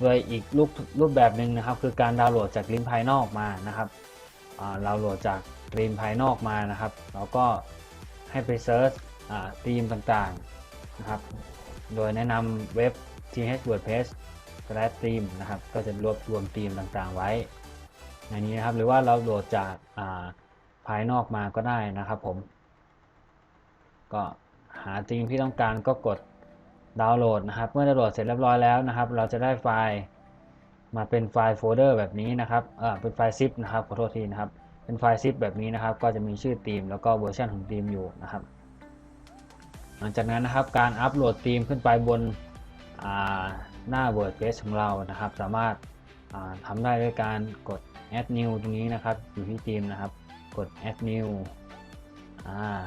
โดยอีกรูปรูปแบบหนึ่งนะครับ คือการดาวน์โหลดจากลิงก์ภายนอกมานะครับอ่าโหลดจากลิงก์ภายนอกมานะครับ แล้วก็ให้ไปเซิร์ชอ่าธีมต่างๆนะครับ โดยแนะนำเว็บ th wordpress theme นะครับ ก็จะรวบรวมธีมต่างๆไว้ในนี้นะครับ หรือว่าเราโหลดจากาภายนอกมาก็ได้นะครับผม ก็หาธีมที่ต้องการก็กด ดาวน์โหลดนะครับ เมื่อดาวน์โหลดเสร็จเรียบร้อยแล้วนะครับ เราจะได้ไฟล์มาเป็นไฟล์โฟลเดอร์แบบนี้นะครับเออเป็นไฟล์ซิปนะครับขอโทษทีนะครับ เป็นไฟล์ซิปแบบนี้นะครับ ก็จะมีชื่อธีมแล้วก็เวอร์ชันของธีมอยู่นะครับ หลังจากนั้นนะครับการอัปโหลดธีมขึ้นไปบนหน้า WordPress ของเรานะครับ สามารถาทำได้ด้วยการกด add new ตรงนี้นะครับ อยู่ที่ธีมนะครับ กด add new อ่า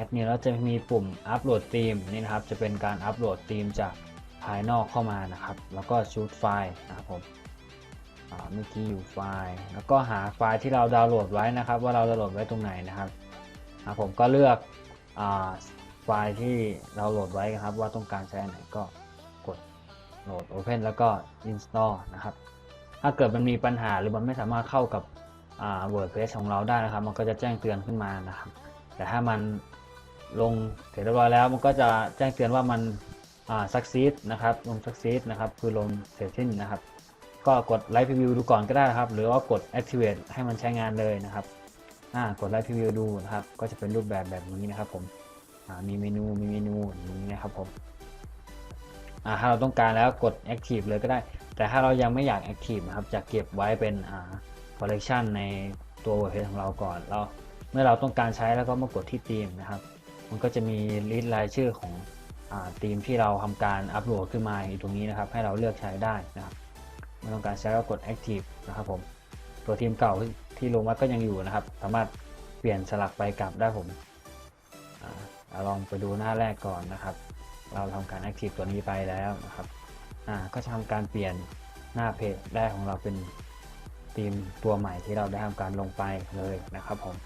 add new แล้วจะมีปุ่มอัปโหลดธีมนี่นะครับ จะเป็นการอัปโหลดธีมจากภายนอกเข้ามานะครับ แล้วก็ choose ไฟล์นะครับผมเมื่อกี้อยู่ไฟล์ แล้วก็หาไฟล์ที่เราดาวน์โหลดไว้นะครับ ว่าเราดาวน์โหลดไว้ตรงไหนนะครับผมก็เลือกอไฟล์ที่เราโหลดไว้ครับ ว่าต้องการใช้ไหนก็กดโหลด Open แล้วก็ Install นะครับ ถ้าเกิดมันมีปัญหาหรือมันไม่สามารถเข้ากับ WordPress ของเราได้นะครับ มันก็จะแจ้งเตือนขึ้นมานะครับ แต่ถ้ามันลงเสร็จเรียบร้อยแล้วมันก็จะแจ้งเตือนว่ามันอ่า succeed นะครับลง succeed นะครับคือลงเสร็จสิ้นนะครับ ก็กด Live Preview ดูก่อนก็ได้ครับ หรือว่ากด Activate ให้มันใช้งานเลยนะครับอ่ากด Live Preview ดูนะครับ ก็จะเป็นรูปแบบแบบนี้นะครับผมอ่ามีเมนูมีเมนูอย่างนี้นะครับผมอ่าถ้าเราต้องการแล้วกด Active เลยก็ได้ แต่ถ้าเรายังไม่อยาก Active นะครับจะเก็บไว้เป็นอ่า Collection ในตัว WordPress ของเราก่อนแล้ว เมื่อเราต้องการใช้แล้วก็มากดที่ธีมนะครับ มันก็จะมีลิสต์รายชื่อของธีมที่เราทำการอัปโหลดขึ้นมาอยู่ตรงนี้นะครับ ให้เราเลือกใช้ได้นะครับเมื่อต้องการใช้ก็กด Active นะครับผม ตัวทีมเก่าที่ลงไว้ก็ยังอยู่นะครับ สามารถเปลี่ยนสลักไปกลับได้ผมอลองไปดูหน้าแรกก่อนนะครับ เราทำการ Active ตัวนี้ไปแล้วนะครับก็จะทำการเปลี่ยนหน้าเพจแรกของเราเป็นธีมตัวใหม่ที่เราได้ทำการลงไปเลยนะครับผม